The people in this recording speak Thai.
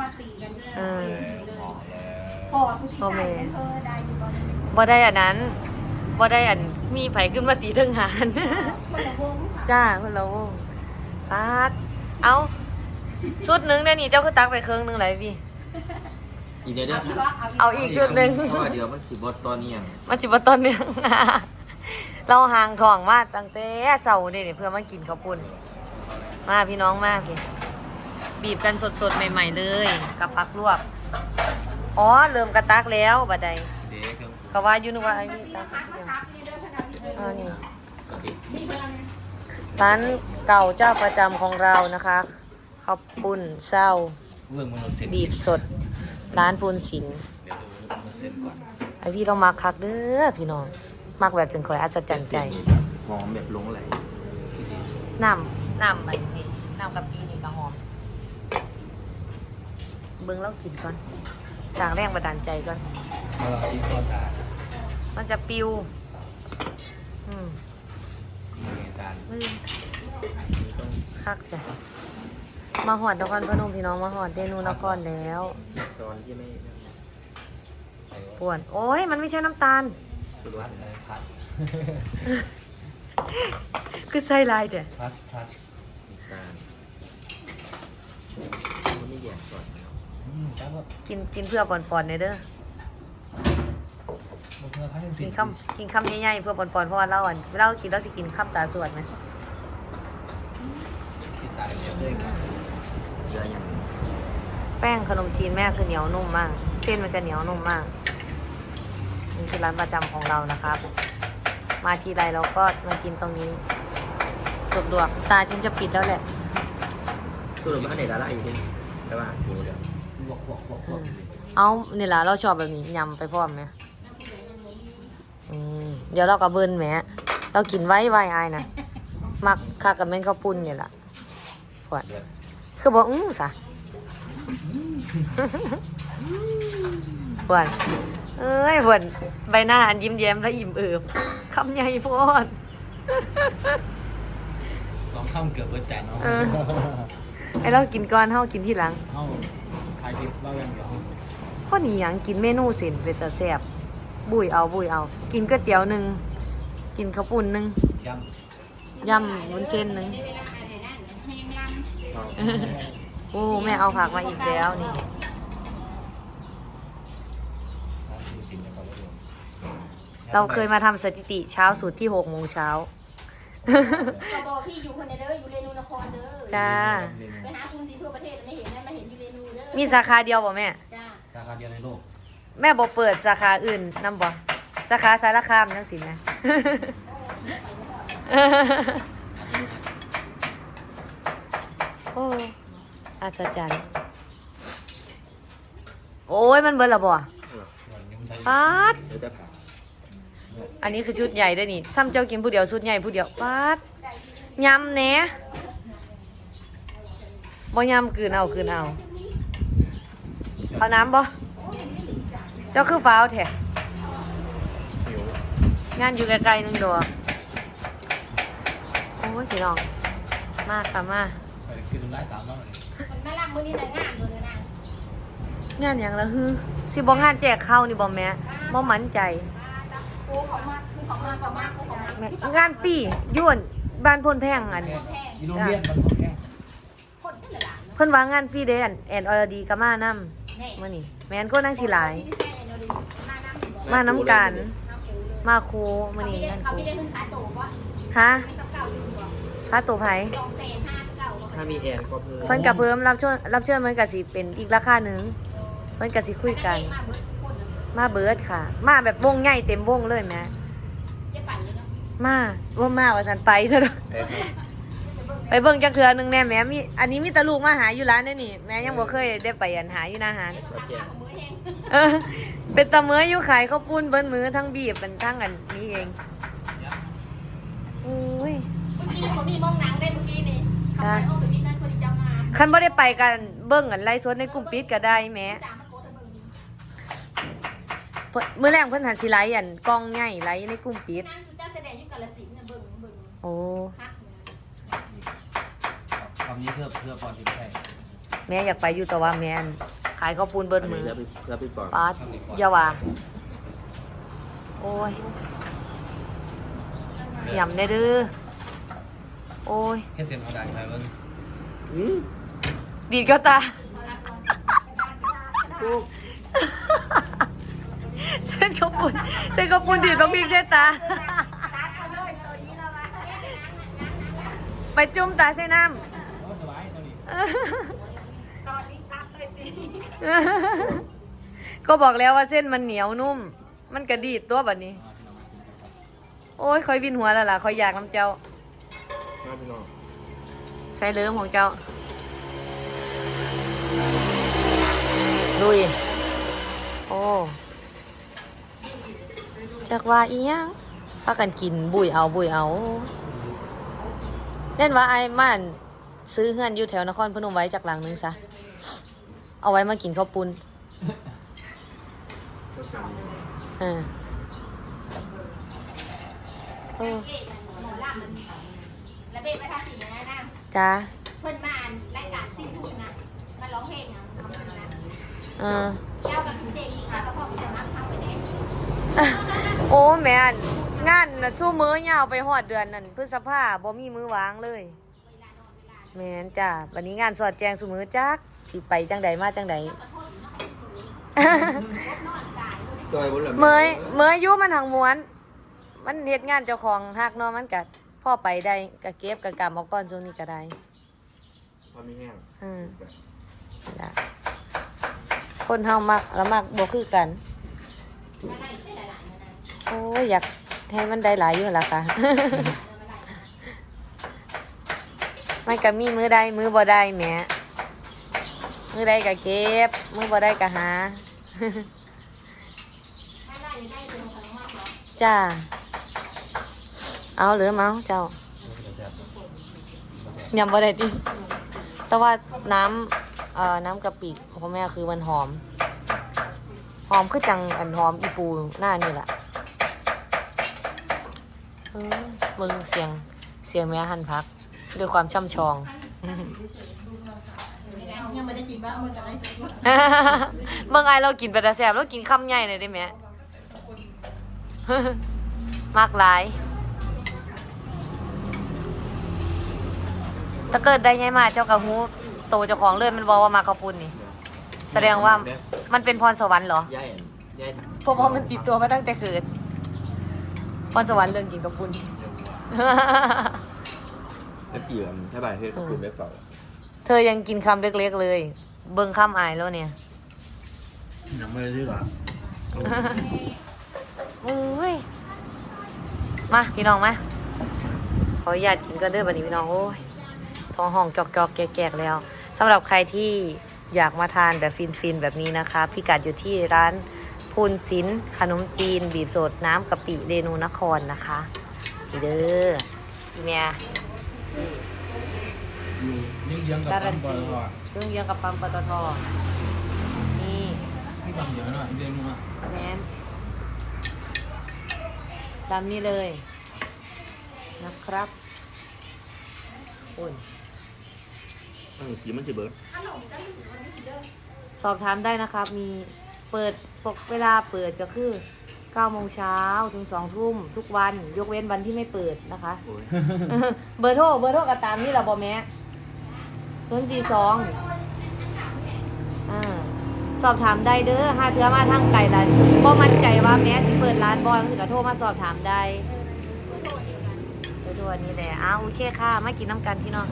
มาตีกันเด้อเออเหมาะแล้วพอทุกที่ใส่กันเออได้อยู่บ่ได้บ่ได้อันนั้นบ่ได้อันมีไผขึ้นมาตีเทิงหารคนละวงค่ะจ้าคนละวงปาดเอาชุดหนึงได้นี่เจ้าคือตักไปเครื่องหนึงไหลพี่ อีกเดี๋ยวเดี๋ยวเอาอีกชุดหนึ่ง เพราะว่าเดี๋ยวมันสิบดตอนนี้ยังมันจิบต้นเนื่องเราห่างทองมาตั้งแต่เสาร์นี่เพื่อมากินข้าวปุ้นมาพี่น้องมาพี่ บีบกันสดๆ ใหม่ ๆ เลยกับพักลวก อ๋อเริ่มกระตักแล้วบัดใดเด็กก็ก็ว่าอยู่นึกว่าไอ้นี่ตักอ๋อนี่กระติกร้านเก่าเจ้าประจำของเรานะคะข้าวปุ้นเศร้า เรื่องมันเสร็จบีบสด ร้านปูนสินเดี๋ยวดูมันเสร็จก่อนไอพี่ต้องมาคักเด้อพี่น้องมักแบบจึงคอยอัศจรรย์ใจหอมแบบหลงไหลน้ำน้ำแบบนี้น้ำกะปินี่ก็หอมเบิ่งแล้วกินก่อนสร้างแรงบันดาลใจก่อนเออที่ต้นตามันจะปิว อืมมีอาการอืมคักจ้ะมาหอดนครพนมพี่น้องมาหอดเดนูนครแล้วมีซอนที่ไม่ปวดโอ้ยมันไม่ใช่น้ำตาล คือวัดอะไรพัดคือใส่ลายจ้ะ พลัสพลัสการมันไม่แยกก่อน อืมแล้วก็กินกินเพื่อปอนๆในอยเด้อมันเพื่อให้กินคำกินคำใหญ่ๆเพื่อปอนๆเพราะว่าเราอะเรากินเราสิกินคำตาสวดไหมติดตายเดี๋ยวเลยครับเยอะอย่างแป้งขนมจีนแม่คือเหนียวนุ่มมาก เส้นมันจะเหนียวนุ่มมาก นี่คือร้านประจำของเรานะครับ มาทีไรเราก็มากินตรงนี้จบดวกตาฉันจะปิดแล้วแหละสรุปว่าเด็ดอะไรอยู่ที่แต่ว่าดูเดี๋ยววกวกวกวก เอานี่ล่ะเราชอบแบบนี้ยำไปพร้อมไหมอืมเดี๋ยวเรากับเบิ้นแหมเรากินไว้ไว้อายนะมักคากับแม่นข้าวปุ้นนี่ล่ะปวดเดี๋ยวคือบอกอื้อสะปวดเอ้ยปวดใบหน้าอันยิ้มแย้มและอิ่มเอิบคำใหญ่โพดสองข้ามเกือบเบิดจานเนาะเออไอเรากินก่อนเฮากินที่หลังเอ้า ทายดิบเล่าอย่างเดียวข้อนี้หยังกินเมนูเส้นเป็นตาแซ่บบุยเอาบุยเอา กินก๋วยเตี๋ยวหนึ่งกินข้าวปุ้นหนึ่งย่ยำวุ้นเส้นหนึ่งเวลาอะไรนั่นแห้งลำำโอ้แม่เอาผักมาอีกแล้วนี่เราเคยมาทำสถิติเช้าสุดที่หกโมงเช้าก็บอกพี่อยู่คนเดียวเด้ออยู่เรนูนครเด้อจ้า ไปหาคุณสีทั่วประเทศไม่เห็นนะมาเห็นอยู่เรนูเด้อ มีสาขาเดียวบ่แม่ จ้าสาขาเดียวในโลกแม่บ่เปิดสาขาอื่นนำบ่สาขาสารคามจังสินะ โอ้อัศจรรย์ โอ้ยมันเบิดและบ่ปาดเดี๋ยวจะผ่าอันนี้คือชุดใหญ่ด้วยนี่ซ้ำเจ้ากินผู้เดียวชุดใหญ่ผู้เดียวปาดยำแหนบ่ยำกืนเอากืนเอา เอาน้ำบ่เจ้าคือฟ้าวแท้หิวงานอยู่ไกลๆหนึงดอกโอ้ยพี่น้อง มากค่ะมาไปกินไล่ตามบ้างเลยมันแม่ล่างมื้อนี้นะงานอยู่เลยนะงานอย่างละฮือสิบ่งานแจกข้าวนี่บ่แม่บ่มั่นใจ โอ้เขามาคือเขามาเขามาเขามาแม่งานฟรีย้วนบ้านพนแพงอันแพงอีโรงเรียนมันของแค่คนนั่นแหละเพิ่นว่างานฟรีเด้อันแอนอรดีก็มานํแน่ มื้อนี้แม่นคนนางสิหลายที่แพงเนาดิมาน้ำบ่มาน้ำกันน้ำปูเลยมาครูมื้อเขานี้ไม่ได้งานเขาครูไม่ได้ขึ้นขายโตว่าฮะไม่ต้องเก่าอยู่บ่ค่าตัวไผสองแสนห้าเก่าถ้ามีแอนก็เพิ่มเพิ่นก็เพิ่มรับเชิญรับเชิญมันก็สิเป็นอีกราคาหนึงเพิ่นก็สิคุยกัน มาเบิดคนมาเบิดค่ะ มาแบบวงใหญ่เต็มวงเลยแม่จะปั่นเลยเนาะมาว่ามาว่าฉันไปซะเด้อเอ้ยครับ ไปเบิ่งจักเทือหนึงแน่แม่มีอันนี้มีแตะลูกมาหาอยู่ร้านนี่นี่แม่ยังบ่เคยได้ไปอันหาอยู่หนาหาร ชอบแกงมือแห้งเออเป็นตะเมออยู่ขายข้าวปุ้นเบิ้นมือทั้งบีบเป็นทั้งอันนี้เองอุ้ยเมื่อกี้ผมมีมองหนังได้เมื่อกี้นี่เขาไปโอ้ไปวิทนั่นพอดีเจ้ามาคันบ่ได้ไปกันเบิ่งอันไลฟ์สดในกลุ่มปิดก็ได้แหม่สามมาโกตะเบิงเพิ่นมื้อแรงเพิ่นหันสิไลฟ์อันกล้องใหญ่ไลฟ์ในกลุ่มปิดนั่นสุดเจ้าแสดงอยู่กาลสินธุ์น่ะเบิงเบิง โอ้ พัก คำ นี้เพื่อเพื่อปอนทิพย์ไทยแม่อยากไปอยู่แต่ว่าแม่นขายข้าวปุ้นเบิดอันมืนี้อแล้วพี่แล้วพี่ปอนปาดอยาว่าโอ้ยยำได้เด้อโอ้ยแค่เสียงเขาดังไปเบิ้งอืมดีดก็ตาเส้นข้าวปุ้นเส้นข้าวปุ้นดีดบักบีบเส้นตา ไปจุ่มตาใส่น้ส ตอนนี้ำก็บอกแล้วว่าเส้นมันเหนียวนุ่ม มันกระดีดตัวแบบนี้ โอ้ยคอยวินหัวแล้วล่ะคอยอยากน้ำเจ้ามาพี่น้องใส่เลิมของเจ้าดุยโอ้จักว่าอีหยังพากันกินบุยเอาบุยเอาเล่นว่าไอ้ม่าน ซื้อเฮือนอยู่แถวนครพนมไว้จากหลังนึงซะ เอาไว้มากินข้าวปุ้นเออโอ้เอ๊ะหมอลำมันระเบิดมานะนะจ้าเพิ่นมารายการสิ้นทุนนะมาร้องเพลงอะทำเงินนะเออเจ้ากับพี่เซนีแล้วก็พอจะนับทำไปไหนโอ้แม่นงานน่ะสู้มือยาวไปหอดเดือนนั่นพฤษภาบ่มีมือวางเลย แม่นจ้าวันนี้งานสอดแจงสู้มือจักสิไปจังใดมาจังใดตัวไอ้บนหลังเมยเมยอยู่มันหังม้วน มันเฮ็ดงานเจ้าของฮักเนาะมันก็พ่อไปได้ก็เก็บก็กำเอาก้อนช่วงนี้ก็ได้พอมีแห้งอืมจ้ะคนเฮามักแล้วมักบ่คือกันอะไรใช่หลายๆนะนะโอ้ยอยากให้มันได้หลายอยู่หั่นล่ะค่ะ มันก็มีมือได้มือบ่ได้แหมมือได้ก็เก็บ มือบ่ได้ก็หาถ้าได้จะได้เป็นของมาเอจ้า เอาเหรือเมาเจ้ายำบ่ได้ดิแต่ว่าน้ำเอ่อน้ำกะปิขอแม่คือมันหอม หอมคือจังอันหอมอีปูหน้านี่แหละเออมึงเสียงเสียงแม่หันพัก ด้วยความช่ำชอง ยังไม่ได้กินบ้างมันจะได้สุดเมื่อไงเรากินไปแต่แสบเรากินคำใหญ่เลยได้ไหม มากหลาย ถ้าเกิดได้ไงมาเจ้ากระหูโตเจ้าของเลยมันบอกว่ามาขาวปุนนี่ แสดงว่ามันเป็นพรสวรรค์เหรอ ย่ายย่ายเพราะว่ามันติดตัวมาตั้งแต่เกิด พรสวรรค์เรื่องกินกับปุน แล้วกี่วันถ้าบ่ายเฮ้ยคุณไม่เฝ้าเธอยังกินคำเล็กๆเลย เบิ่งคำอายแล้วเนี่ยยังไม่ได้หรอโอ้ยมาพี่น้องมาขออนุญาตกินก็เด้อบัดนี้พี่น้องโอ้ยท้องห้องจอกๆแกกๆแล้วสำหรับใครที่อยากมาทานแบบฟินๆแบบนี้นะคะ พิกัดอยู่ที่ร้านพูนศิลป์ขนมจีน บีบสดน้ำกะปิเรนูนครนะคะนี่เด้ออีเมีย อยู่ยิ่งเยื้องกับการัปั๊นมบอตีลทอเครื่องเยี่ยงกับปั๊มปตทนี่ที่ปั๊มเยอะหน่อยเรียนรู้มาแมนตามนี้เลยนะครับอุ่นเออกี่มันจะเบิร์ดสอบถามได้นะครับ มีเปิดปกเวลาเปิดก็คือ 9โมงเช้าถึง2ทุ่มทุกวันยกเว้นวันที่ไม่เปิดนะคะโอ้ยเบอร์โทรเบอร์โทรก็ตามนี่แหละบอแม่ศูนย์สี่สองอ่าสอบถามได้เด้อหาเทือมาทางไกลร้านบ่มั่นใจว่าแม่สิเปิดร้านบอยก็โทรมาสอบถามได้เบอร์โทรอันนี้แหละอ้าวโอเคค่ะมากินน้ำกันพี่น้อง